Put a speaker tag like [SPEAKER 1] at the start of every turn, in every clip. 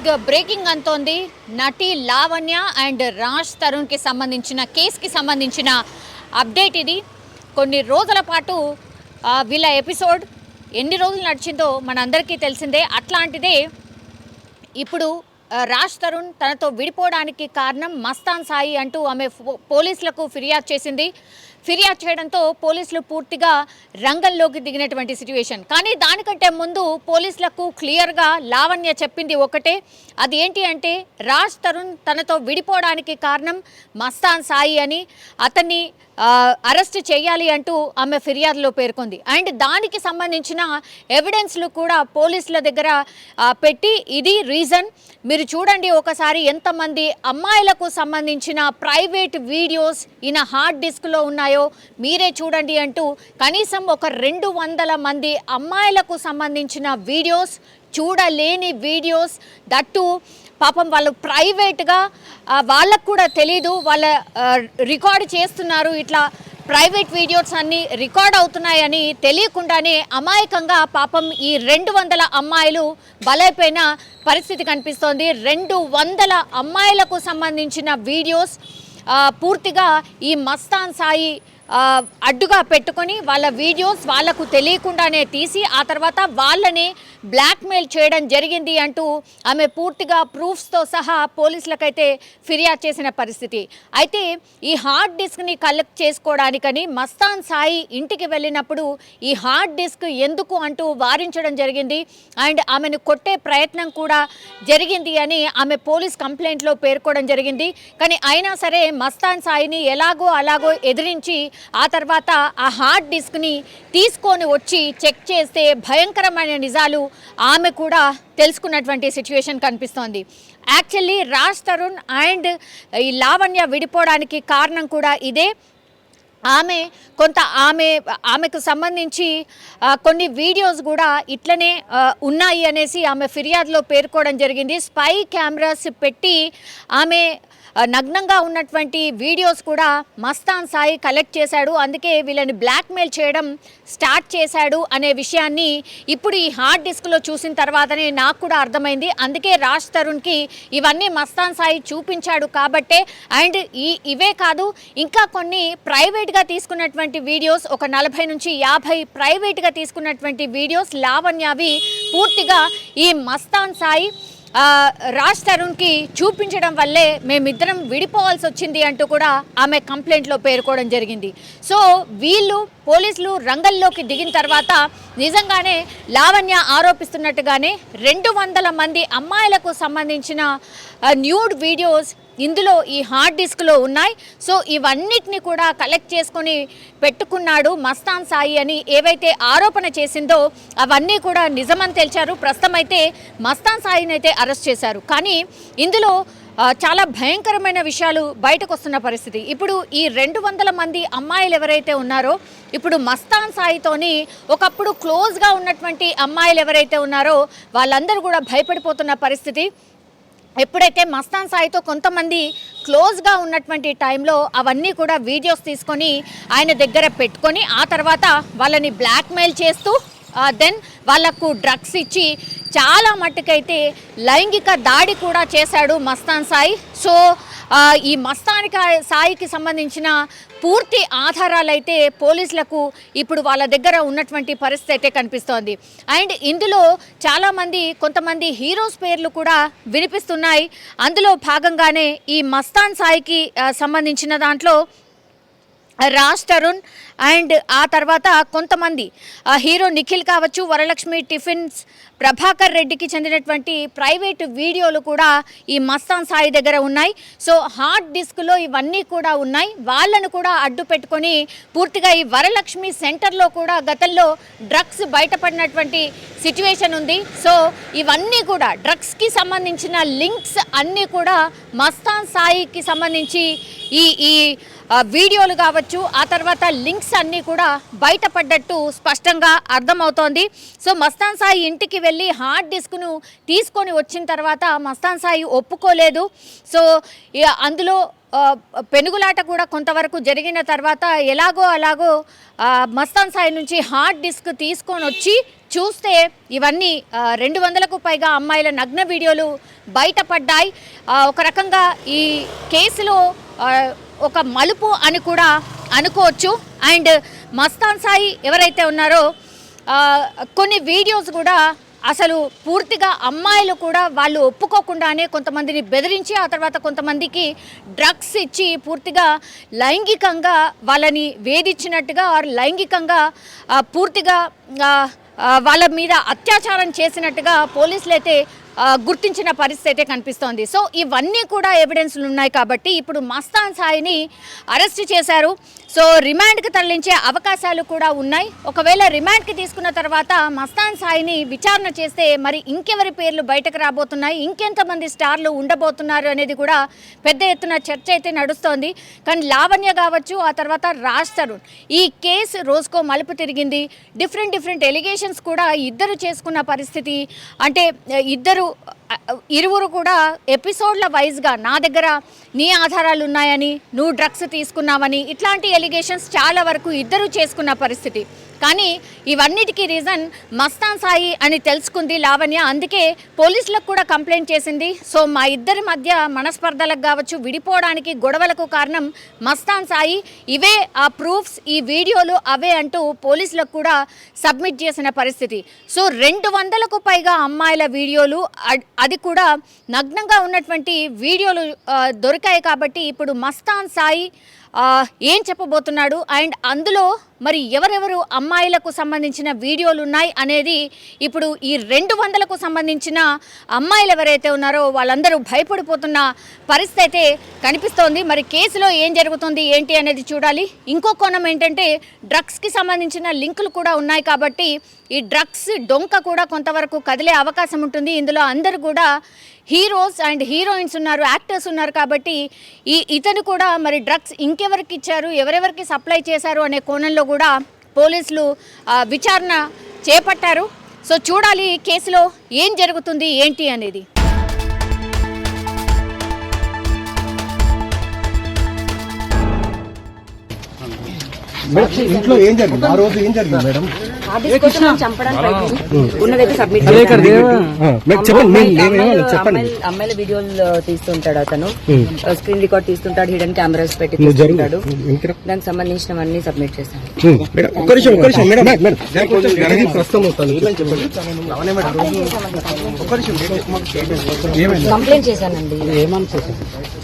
[SPEAKER 1] Big breaking అంతోంది. నటి Lavanya and Raj తరుణ్కి సంబంధించిన కేసుకి సంబంధించిన అప్డేట్ ఇది. కొన్ని రోజుల పాటు వీళ్ళ ఎపిసోడ్ ఎన్ని రోజులు నడిచిందో మనందరికీ తెలిసిందే. అట్లాంటిదే ఇప్పుడు రాజ్ తరుణ్ తనతో విడిపోవడానికి కారణం మస్తాన్ సాయి అంటూ ఆమె పోలీసులకు ఫిర్యాదు చేసింది. ఫిర్యాదు చేయడంతో పోలీసులు పూర్తిగా రంగంలోకి దిగినటువంటి సిచ్యువేషన్. కానీ దానికంటే ముందు పోలీసులకు క్లియర్గా లావణ్య చెప్పింది ఒకటే. అది ఏంటి అంటే రాజ్ తరుణ్ తనతో విడిపోవడానికి కారణం మస్తాన్ సాయి అని. అతన్ని అరెస్ట్ చేయాలి అంటూ ఆమె ఫిర్యాదులో పేర్కొంది. అండ్ దానికి సంబంధించిన ఎవిడెన్స్లు కూడా పోలీసుల దగ్గర పెట్టి ఇది రీజన్. మీరు చూడండి ఒకసారి ఎంతమంది అమ్మాయిలకు సంబంధించిన ప్రైవేట్ వీడియోస్ ఈయన హార్డ్ డిస్క్లో ఉన్నాయో మీరే చూడండి అంటూ కనీసం ఒక రెండు వందల మంది అమ్మాయిలకు సంబంధించిన వీడియోస్ చూడలేని వీడియోస్ దట్టు పాపం వాళ్ళు ప్రైవేట్గా వాళ్ళకు కూడా తెలీదు వాళ్ళ రికార్డు రికార్డ్ చేస్తున్నారు ఇట్లా ప్రైవేట్ వీడియోస్ అన్నీ రికార్డ్ అవుతున్నాయని తెలియకుండానే అమాయకంగా పాపం ఈ రెండు వందల అమ్మాయిలు బలైపోయిన పరిస్థితి కనిపిస్తోంది. రెండు వందల అమ్మాయిలకు సంబంధించిన వీడియోస్ పూర్తిగా ఈ మస్తాన్ సాయి అడ్డుగా పెట్టుకొని వాళ్ళ వీడియోస్ వాళ్ళకు తెలియకుండానే తీసి ఆ తర్వాత వాళ్ళని బ్లాక్మెయిల్ చేయడం జరిగింది అంటూ ఆమె పూర్తిగా ప్రూఫ్స్తో సహా పోలీసులకైతే ఫిర్యాదు చేసిన పరిస్థితి. అయితే ఈ హార్డ్ డిస్క్ని కలెక్ట్ చేసుకోవడానికని మస్తాన్ సాయి ఇంటికి వెళ్ళినప్పుడు ఈ హార్డ్ డిస్క్ ఎందుకు అంటూ వారించడం జరిగింది. అండ్ ఆమెను కొట్టే ప్రయత్నం కూడా జరిగింది అని ఆమె పోలీస్ కంప్లైంట్లో పేర్కోవడం జరిగింది. కానీ అయినా సరే మస్తాన్ సాయిని ఎలాగో అలాగో ఎదిరించి ఆ తర్వాత ఆ హార్డ్ డిస్క్ని తీసుకొని వచ్చి చెక్ చేస్తే భయంకరమైన నిజాలు ఆమె కూడా తెలుసుకున్నటువంటి సిచ్యువేషన్ కనిపిస్తోంది. యాక్చువల్లీ రాజ్ తరుణ్ అండ్ ఈ లావణ్య విడిపోవడానికి కారణం కూడా ఇదే. ఆమె కొంత ఆమె ఆమెకు సంబంధించి కొన్ని వీడియోస్ కూడా ఇట్లనే ఉన్నాయి అనేసి ఆమె ఫిర్యాదులో పేర్కోవడం జరిగింది. స్పై కెమెరాస్ పెట్టి ఆమె నగ్నంగా ఉన్నటువంటి వీడియోస్ కూడా మస్తాన్ సాయి కలెక్ట్ చేశాడు. అందుకే వీళ్ళని బ్లాక్మెయిల్ చేయడం స్టార్ట్ చేశాడు అనే విషయాన్ని ఇప్పుడు ఈ హార్డ్ డిస్క్లో చూసిన తర్వాతనే నాకు కూడా అర్థమైంది. అందుకే రాజ్ తరుణ్కి ఇవన్నీ మస్తాన్ సాయి చూపించాడు కాబట్టే అండ్ ఈ ఇవే కాదు ఇంకా కొన్ని ప్రైవేట్గా తీసుకున్నటువంటి వీడియోస్ ఒక నలభై నుంచి యాభై ప్రైవేట్గా తీసుకున్నటువంటి వీడియోస్ లావణ్యవి పూర్తిగా ఈ మస్తాన్ సాయి రాజ్ తరుణ్కి చూపించడం వల్లే మేమిద్దరం విడిపోవాల్సి వచ్చింది అంటూ కూడా ఆమె కంప్లైంట్లో పేర్కోవడం జరిగింది. సో వీళ్ళు పోలీసులు రంగంలోకి దిగిన తర్వాత నిజంగానే లావణ్య ఆరోపిస్తున్నట్టుగానే రెండు వందల మంది అమ్మాయిలకు సంబంధించిన న్యూడ్ వీడియోస్ ఇందులో ఈ హార్డ్ డిస్క్లో ఉన్నాయి. సో ఇవన్నిటిని కూడా కలెక్ట్ చేసుకొని పెట్టుకున్నాడు మస్తాన్ సాయి అని ఏవైతే ఆరోపణ చేసిందో అవన్నీ కూడా నిజమని తెలిచారు. ప్రస్తుతం అయితే మస్తాన్ సాయిని అయితే అరెస్ట్ చేశారు. కానీ ఇందులో చాలా భయంకరమైన విషయాలు బయటకు వస్తున్న పరిస్థితి. ఇప్పుడు ఈ రెండు వందల మంది అమ్మాయిలు ఎవరైతే ఉన్నారో ఇప్పుడు మస్తాన్ సాయితోని ఒకప్పుడు క్లోజ్గా ఉన్నటువంటి అమ్మాయిలు ఎవరైతే ఉన్నారో వాళ్ళందరూ కూడా భయపడిపోతున్న పరిస్థితి. ఎప్పుడైతే మస్తాన్ సాయితో కొంతమంది క్లోజ్గా ఉన్నటువంటి టైంలో అవన్నీ కూడా వీడియోస్ తీసుకొని ఆయన దగ్గర పెట్టుకొని ఆ తర్వాత వాళ్ళని బ్లాక్మెయిల్ చేస్తూ దెన్ వాళ్ళకు డ్రగ్స్ ఇచ్చి చాలా మట్టుకైతే లైంగిక దాడి కూడా చేశాడు మస్తాన్ సాయి. సో ఈ మస్తానిక సాయికి సంబంధించిన పూర్తి ఆధారాలు అయితే పోలీసులకు ఇప్పుడు వాళ్ళ దగ్గర ఉన్నటువంటి పరిస్థితి అయితే కనిపిస్తోంది. అండ్ ఇందులో చాలామంది కొంతమంది హీరోస్ పేర్లు కూడా వినిపిస్తున్నాయి. అందులో భాగంగానే ఈ మస్తాన్ సాయికి సంబంధించిన దాంట్లో రాజ్ తరుణ్ అండ్ ఆ తర్వాత కొంతమంది ఆ, హీరో నిఖిల్ కావచ్చు వరలక్ష్మి టిఫిన్స్ ప్రభాకర్ రెడ్డికి చెందినటువంటి ప్రైవేట్ వీడియోలు కూడా ఈ మస్తాన్ సాయి దగ్గర ఉన్నాయి. సో హార్డ్ డిస్క్లో ఇవన్నీ కూడా ఉన్నాయి. వాళ్ళను కూడా అడ్డు పెట్టుకొని పూర్తిగా ఈ వరలక్ష్మి సెంటర్లో కూడా గతంలో డ్రగ్స్ బయటపడినటువంటి సిచ్యువేషన్ ఉంది. సో ఇవన్నీ కూడా డ్రగ్స్కి సంబంధించిన లింక్స్ అన్నీ కూడా మస్తాన్ సాయికి సంబంధించి ఈ ఈ వీడియోలు కావచ్చు ఆ తర్వాత లింక్స్ అన్నీ కూడా బయటపడ్డట్టు స్పష్టంగా అర్థమవుతోంది. సో మస్తాన్ సాయి ఇంటికి వెళ్ళి హార్డ్ డిస్క్ను తీసుకొని వచ్చిన తర్వాత మస్తాన్ సాయి ఒప్పుకోలేదు. సో అందులో పెనుగులాట కూడా కొంతవరకు జరిగిన తర్వాత ఎలాగో అలాగో మస్తాన్ సాయి నుంచి హార్డ్ డిస్క్ తీసుకొని వచ్చి చూస్తే ఇవన్నీ రెండు వందలకు పైగా అమ్మాయిల నగ్న వీడియోలు బయటపడ్డాయి. ఒక రకంగా ఈ కేసులో ఒక మలుపు అని కూడా అనుకోవచ్చు. అండ్ మస్తాన్ సాయి ఎవరైతే ఉన్నారో కొన్ని వీడియోస్ కూడా అసలు పూర్తిగా అమ్మాయిలు కూడా వాళ్ళు ఒప్పుకోకుండానే కొంతమందిని బెదిరించి ఆ తర్వాత కొంతమందికి డ్రగ్స్ ఇచ్చి పూర్తిగా లైంగికంగా వాళ్ళని వేధించినట్టుగా ఆర్ లైంగికంగా పూర్తిగా వాళ్ళ మీద అత్యాచారం చేసినట్టుగా పోలీసులు అయితే గుర్తించిన పరిస్థితి అయితే కనిపిస్తోంది. సో ఇవన్నీ కూడా ఎవిడెన్స్లు ఉన్నాయి కాబట్టి ఇప్పుడు మస్తాన్ సాయిని అరెస్ట్ చేశారు. సో రిమాండ్కి తరలించే అవకాశాలు కూడా ఉన్నాయి. ఒకవేళ రిమాండ్కి తీసుకున్న తర్వాత మస్తాన్ సాయిని విచారణ చేస్తే మరి ఇంకెవరి పేర్లు బయటకు రాబోతున్నాయి? ఇంకెంతమంది స్టార్లు ఉండబోతున్నారు అనేది కూడా పెద్ద ఎత్తున చర్చ అయితే నడుస్తోంది. కానీ లావణ్య కావచ్చు ఆ తర్వాత రాజ్ తరుణ్. ఈ కేసు రోజుకో మలుపు తిరిగింది. డిఫరెంట్ డిఫరెంట్ ఎలిగేషన్స్ కూడా ఇద్దరు చేసుకున్న పరిస్థితి. అంటే ఇద్దరు అ, ఇరువురు కూడా ఎపిసోడ్ల వైజ్గా నా దగ్గర నీ ఆధారాలు ఉన్నాయని నువ్వు డ్రగ్స్ తీసుకున్నావని ఇట్లాంటి ఎలిగేషన్స్ చాలా వరకు ఇద్దరు చేసుకున్న పరిస్థితి. కానీ ఇవన్నిటికీ రీజన్ మస్తాన్ సాయి అని తెలుసుకుంది లావణ్య. అందుకే పోలీసులకు కూడా కంప్లైంట్ చేసింది. సో మా ఇద్దరి మధ్య మనస్పర్ధలకు కావచ్చు విడిపోవడానికి గొడవలకు కారణం మస్తాన్ సాయి. ఇవే ఆ ప్రూఫ్స్ ఈ వీడియోలు అవే అంటూ పోలీసులకు కూడా సబ్మిట్ చేసిన పరిస్థితి. సో రెండు వందలకు పైగా అమ్మాయిల వీడియోలు అడ్- అది కూడా నగ్నంగా ఉన్నటువంటి వీడియోలు దొరికాయి కాబట్టి ఇప్పుడు మస్తాన్ సాయి ఏం చెప్పబోతున్నాడు? అండ్ అందులో మరి ఎవరెవరు అమ్మాయిలకు సంబంధించిన వీడియోలు ఉన్నాయి అనేది ఇప్పుడు ఈ రెండు వందలకు సంబంధించిన అమ్మాయిలు ఎవరైతే ఉన్నారో వాళ్ళందరూ భయపడిపోతున్న పరిస్థితి అయితే కనిపిస్తోంది. మరి కేసులో ఏం జరుగుతుంది ఏంటి అనేది చూడాలి. ఇంకో కోణం ఏంటంటే డ్రగ్స్కి సంబంధించిన లింకులు కూడా ఉన్నాయి కాబట్టి ఈ డ్రగ్స్ డొంక కూడా కొంతవరకు కదిలే అవకాశం ఉంటుంది. ఇందులో అందరూ కూడా హీరోస్ అండ్ హీరోయిన్స్ ఉన్నారు యాక్టర్స్ ఉన్నారు కాబట్టి ఈ ఇతను కూడా మరి డ్రగ్స్ ఇంకెవరికి ఇచ్చారు ఎవరెవరికి సప్లై చేశారు అనే కోణంలో కూడా పోలీసులు విచారణ చేపట్టారు. సో చూడాలి ఈ కేసులో ఏం జరుగుతుంది ఏంటి అనేది.
[SPEAKER 2] ఇంట్లో ఏం జరిగింది? ఆ రోజు ఏం జరిగింది మేడం? చెప్పండి
[SPEAKER 3] అమ్మాయిల వీడియోలు తీస్తుంటాడు అతను. స్క్రీన్ రికార్డ్ తీస్తుంటాడు హిడెన్ కెమెరాస్ పెట్టి
[SPEAKER 2] రా.
[SPEAKER 3] దానికి సంబంధించినవన్నీ సబ్మిట్
[SPEAKER 2] ఏమైంది?
[SPEAKER 3] కంప్లైంట్ చేశానండి. సబ్మిట్ చేశానండి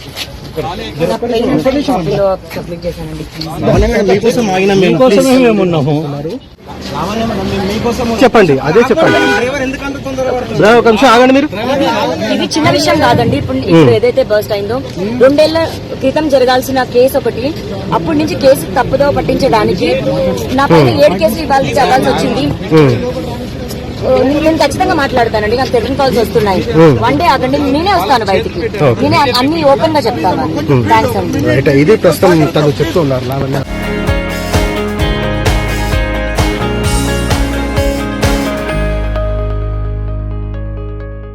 [SPEAKER 2] చెప్పండి అదే చెప్పండి. ఒక నిమిషం ఆగండి మీరు.
[SPEAKER 3] ఇది చిన్న విషయం కాదండి. ఇప్పుడు ఇప్పుడు ఏదైతే బర్స్ట్ అయిందో రెండేళ్ళ క్రితం జరగాల్సిన కేసు ఒకటి. అప్పటి నుంచి కేసు తప్పుదో పట్టించడానికి నా పైన ఏడు కేసులు ఇవ్వాల్సి చదవాల్సి వచ్చింది. నేను ఖచ్చితంగా మాట్లాడతానండి నాకు టెలిఫోన్ కాల్స్ వస్తున్నాయి. వన్ డే ఆగండి నేనే వస్తాను బయటికి. నేనే అన్ని ఓపెన్గా చెప్తాను. థ్యాంక్స్ అండి.
[SPEAKER 2] రైట్ ఇది ప్రస్తుతం తను చెప్తూ ఉన్నారు లావణ్య